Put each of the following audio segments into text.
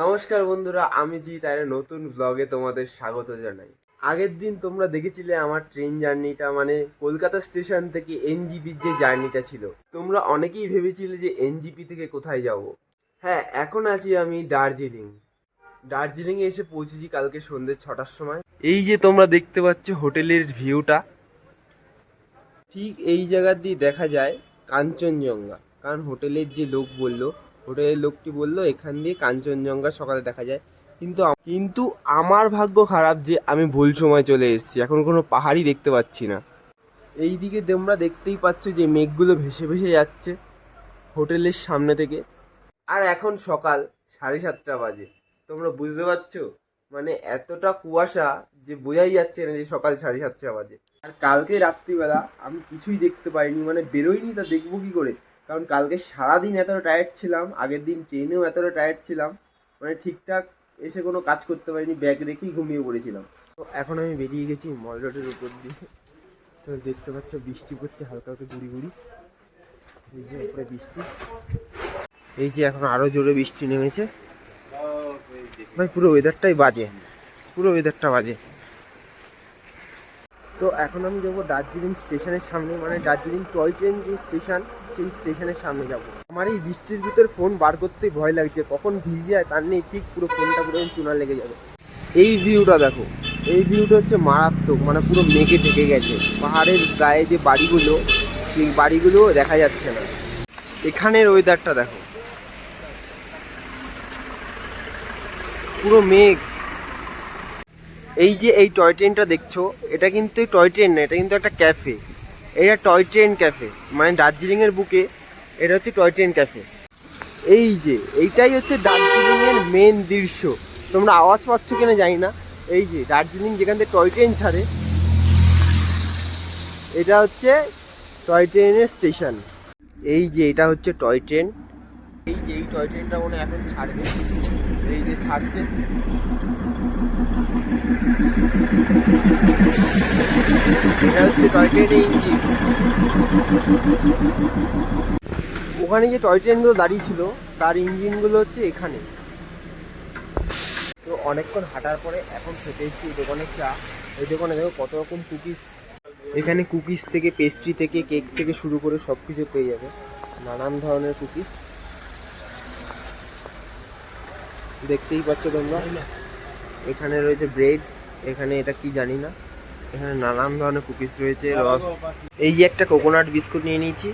নমস্কার বন্ধুরা, আমি জি তার নতুন ব্লগে তোমাদের স্বাগত জানাই। আগের দিন তোমরা দেখেছিলে আমার ট্রেন জার্নিটা মানে কলকাতা স্টেশন থেকে এনজিপির যে জার্নিটা ছিল। তোমরা অনেকেই ভেবেছিলে যে এনজিপি থেকে কোথায় যাব। হ্যাঁ এখন আছি আমি দার্জিলিং। দার্জিলিংয়ে এসে পৌঁছেছি কালকে সন্ধ্যে ছটার সময়। এই যে তোমরা দেখতে পাচ্ছ হোটেলের ভিউটা ঠিক এই জায়গা দিয়ে দেখা যায় কাঞ্চনজঙ্ঘা। কারণ হোটেলের যে লোক বলল হোটেলের লোকটি বলল, এখান দিয়ে কাঞ্চনজঙ্ঘা সকালে দেখা যায়। কিন্তু কিন্তু আমার ভাগ্য খারাপ যে আমি ভুল সময় চলে এসেছি। এখন কোনো পাহাড়ই দেখতে পাচ্ছি না। এই দিকে তোমরা দেখতেই পাচ্ছ যে মেঘগুলো ভেসে ভেসে যাচ্ছে হোটেলের সামনে থেকে। আর এখন সকাল সাড়ে সাতটা বাজে। তোমরা বুঝতে পারছ? মানে এতটা কুয়াশা যে বোঝাই যাচ্ছে না যে সকাল সাড়ে সাতটা বাজে। আর কালকে রাত্রিবেলা আমি কিছুই দেখতে পাইনি মানে বেরোইনি তা দেখব কি করে? কারণ কালকে সারাদিন এতটা টায়ার্ড ছিলাম, আগের দিন ট্রেনেও এতটা টায়ার্ড ছিলাম মানে ঠিকঠাক এসে কোনো কাজ করতে পারিনি ব্যাগ রেখেই ঘুমিয়ে পড়েছিলাম। তো এখন আমি বেরিয়ে গেছি মল রোডের উপর দিয়ে। তো দেখতে পাচ্ছ বৃষ্টি পড়ছে, হালকা হালকা গুড়ি গুড়ি। এই যে উপরে বৃষ্টি। এই যে এখন আরও জোরে বৃষ্টি নেমেছে। ভাই, পুরো ওয়েদারটাই বাজে। পুরো ওয়েদারটা বাজে। তো এখন আমি যাব দার্জিলিং স্টেশনের সামনে মানে দার্জিলিং টয় ট্রেন যে স্টেশন সেই স্টেশনের সামনে যাব? আমার এই বৃষ্টির ভিতর ফোন বার করতে ভয় লাগছে। কখন ভিজে যায় তার নেই, ঠিক পুরো ফোনটা পুরো চুনা লেগে যাবে। এই ভিউটা দেখো। এই ভিউটা হচ্ছে মারাত্মক মানে পুরো মেঘে ঢেকে গেছে। পাহাড়ের গায়ে যে বাড়িগুলো, সেই বাড়িগুলো দেখা যাচ্ছে না। এখানের ওয়েদারটা দেখো। পুরো মেঘ। এই যে এই টয় ট্রেনটা দেখছ, এটা কিন্তু টয় ট্রেন না, এটা কিন্তু একটা ক্যাফে এটা টয় ট্রেন ক্যাফে মানে দার্জিলিংয়ের বুকে, এটা হচ্ছে টয় ট্রেন ক্যাফে এই যে, এইটাই হচ্ছে দার্জিলিংয়ের মেন দৃশ্য। তোমরা আওয়াজ পাচ্ছ কিনা জানি না। এই যে, দার্জিলিং যেখান থেকে টয় ট্রেন ছাড়ে, এটা হচ্ছে টয় ট্রেনের স্টেশন এই যে, এটা হচ্ছে টয় ট্রেন এই যে, এই টয় ট্রেনটা মনে এখন ছাড়বে। এই যে, ছাড়ছে। ওখানে যে টয় ট্রেনগুলো দাঁড়িয়ে ছিল, তার ইঞ্জিনগুলো হচ্ছে এখানে। তো অনেকক্ষণ হাঁটার পরে এখন খেতে এসেছি এই দোকানের চা। এই দোকানে দেখো কত রকম কুকিজ এখানে কুকিজ থেকে পেস্ট্রি থেকে কেক থেকে শুরু করে সব কিছু পেয়ে যাবে। নানান ধরনের কুকিজ দেখতেই পাচ্ছ তোমরা। এখানে রয়েছে ব্রেড, এখানে এটা কি জানি না, এখানে নানান ধরনের কুকিজ রয়েছে, রস। এই যে একটা কোকোনাট বিস্কুট নিয়ে নিয়েছি,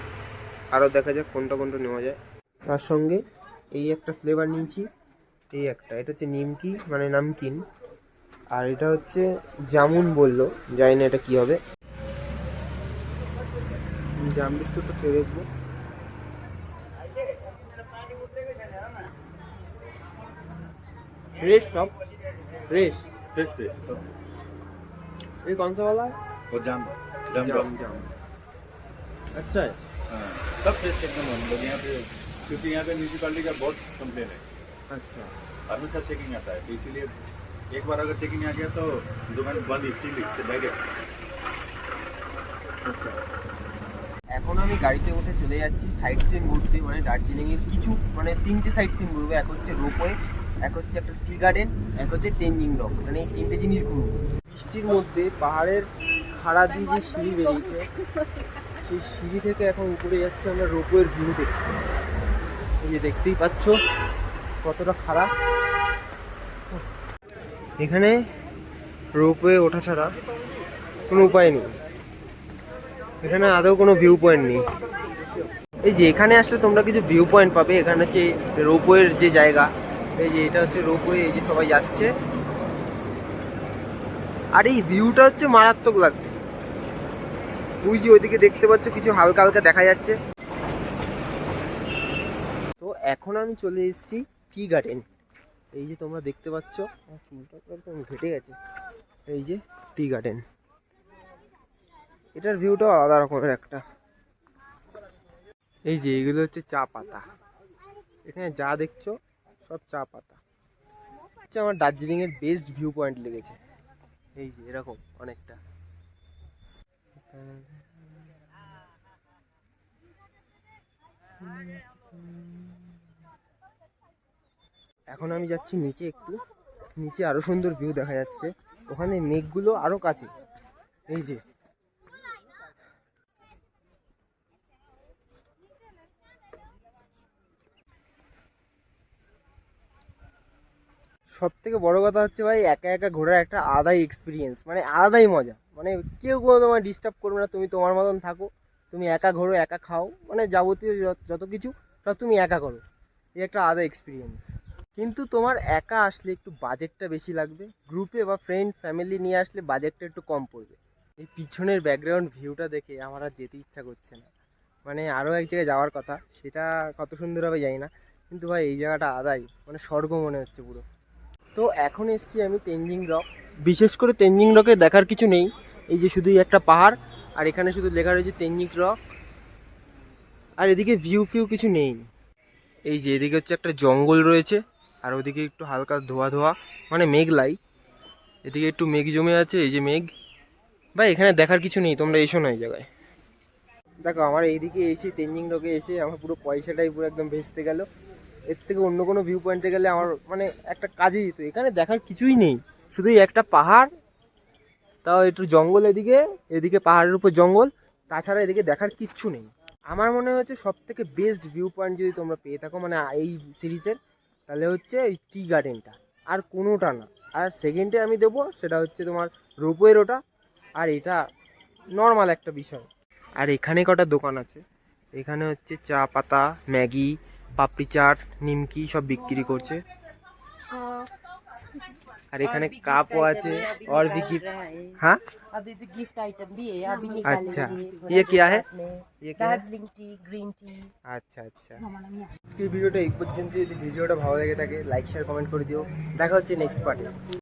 আরও দেখা যাক কোনটা কোনটা নেওয়া যায়। তার সঙ্গে এই একটা ফ্লেভার নিয়েছি, এই একটা, এটা হচ্ছে নিমকি মানে নামকিন। আর এটা হচ্ছে জামুন বলল, জানি না এটা কি হবে। জাম বিস্কুটটা খেয়ে দেখব। সব। रेस फ्रेश फ्रेश सब ये कौन सा वाला है वो जाम जाम जाम जाम अच्छा है हाँ, सब फ्रेश एकदम हम लोग यहाँ पे क्योंकि यहाँ पे म्यूनसिपालिटी का बहुत कंप्लेन है अच्छा हमेशा चेकिंग आता है तो इसीलिए एक बार अगर चेकिंग आ गया तो दुकान बंद इसीलिए से डायरेक्ट আচ্ছা এখন আমি গাড়িতে উঠে চলে যাচ্ছি সাইট সিন ঘুরতে মানে দার্জিলিং এর কিছু মানে তিনটে সাইট সিন ঘুরবো এক হচ্ছে রোপওয়ে এক হচ্ছে একটা টি গার্ডেন এক হচ্ছে টেনজিং রক মানে এই তিনটে জিনিস ঘুরবো। বৃষ্টির মধ্যে পাহাড়ের খাড়া দিয়ে যে সিঁড়ি বেরিয়েছে, সেই সিঁড়ি থেকে এখন উপরে যাচ্ছে আমরা রোপওয়ের ভিউ দেখতে। এই যে দেখতেই পাচ্ছ, কতটা খারাপ এখানে রোপওয়ে ওঠা ছাড়া কোনো উপায় নেই। এখানে আদৌ কোনো ভিউ পয়েন্ট নেই। এই যে এখানে আসলে তোমরা কিছু ভিউ পয়েন্ট পাবে। এখানে হচ্ছে রোপওয়ের যে জায়গা এই যে এটা হচ্ছে রোপওয়ে এই যে সবাই যাচ্ছে। আর এই ভিউটা হচ্ছে মারাত্মক লাগছে। ওই যে ওইদিকে দেখতে পাচ্ছ, কিছু হালকা হালকা দেখা যাচ্ছে। তো এখন আমি চলে এসেছি টি গার্ডেন এই যে তোমরা দেখতে পাচ্ছ চুলটা একদম ঘেটে গেছে। এই যে টি গার্ডেন এটার ভিউটাও আলাদা রকমের একটা। এই যে এগুলো হচ্ছে চা পাতা। এখানে যা দেখছ সব চা পাতা। হচ্ছে আমার দার্জিলিংয়ের বেস্ট ভিউ পয়েন্ট লেগেছে। এই যে, এরকম অনেকটা। এখন আমি যাচ্ছি নিচে একটু। নিচে আরও সুন্দর ভিউ দেখা যাচ্ছে। ওখানে মেঘগুলো আরও কাছে। এই যে সব থেকে বড় কথা হচ্ছে ভাই, একা একা ঘোরার একটা আলাদাই এক্সপিরিয়েন্স মানে আলাদাই মজা। মানে কেউ কোনো তোমার ডিস্টার্ব করবে না, তুমি তোমার মতন থাকো, তুমি একা ঘোরো, একা খাও মানে যাবতীয় যত- যত কিছু, সব তুমি একা করো। এই একটা আলাদা এক্সপিরিয়েন্স কিন্তু তোমার একা আসলে একটু বাজেটটা বেশি লাগবে। গ্রুপে বা ফ্রেন্ড ফ্যামিলি নিয়ে আসলে বাজেটটা একটু কম পড়বে। এই পিছনের ব্যাকগ্রাউন্ড ভিউটা দেখে আমার আর যেতে ইচ্ছা করছে না। মানে আরও এক জায়গায় যাওয়ার কথা, সেটা কত সুন্দর হবে জানি না। কিন্তু ভাই, এই জায়গাটা আদাই মানে স্বর্গ মনে হচ্ছে পুরো। তো এখন এসছি আমি তেনজিং রক। বিশেষ করে তেনজিং রকে দেখার কিছু নেই। এই যে শুধুই একটা পাহাড়, আর এখানে শুধু লেখা রয়েছে তেনজিং রক। আর এদিকে ভিউ ফিউ কিছু নেই। এই যে এদিকে হচ্ছে একটা জঙ্গল রয়েছে, আর ওদিকে একটু হালকা ধোয়া ধোয়া মানে মেঘলাই। এদিকে একটু মেঘ জমে আছে, এই যে মেঘ। ভাই, এখানে দেখার কিছু নেই, তোমরা এসো না এই জায়গায়। দেখো, আমার এইদিকে এসে, তেনজিং রকে এসে আমার পুরো পয়সাটাই পুরো একদম ভেস্তে গেল। এর থেকে অন্য কোনো ভিউ পয়েন্টে গেলে আমার মানে একটা কাজে দিত। এখানে দেখার কিছুই নেই। শুধুই একটা পাহাড়, তাও একটু জঙ্গল এদিকে এদিকে পাহাড়ের উপর জঙ্গল, তাছাড়া এদিকে দেখার কিচ্ছু নেই। আমার মনে হচ্ছে সব থেকে বেস্ট ভিউ পয়েন্ট যদি তোমরা পেয়ে থাকো মানে এই সিরিজের, তাহলে হচ্ছে এই টি গার্ডেনটা আর কোনোটা না। আর সেকেন্ডে আমি দেবো, সেটা হচ্ছে তোমার রোপওয়ের ওটা আর এটা নর্মাল একটা বিষয়। আর এখানে কটা দোকান আছে? এখানে হচ্ছে চা পাতা, ম্যাগি পাপড়ি চাট নিমকি সব বিক্রি করছে আর এখানে কাপও আছে और भी गिफ्ट हाँ अभी भी गिफ्ट आइटम भी है अभी अच्छा निकालेंगे ये क्या है ये क्या है दार्जिलिंग टी ग्रीन टी আচ্ছা আচ্ছা আজকের ভিডিওটা এই পর্যন্ত যদি ভিডিওটা ভালো লেগে থাকে লাইক শেয়ার কমেন্ট করে দিও দেখা হচ্ছে নেক্সট পার্টে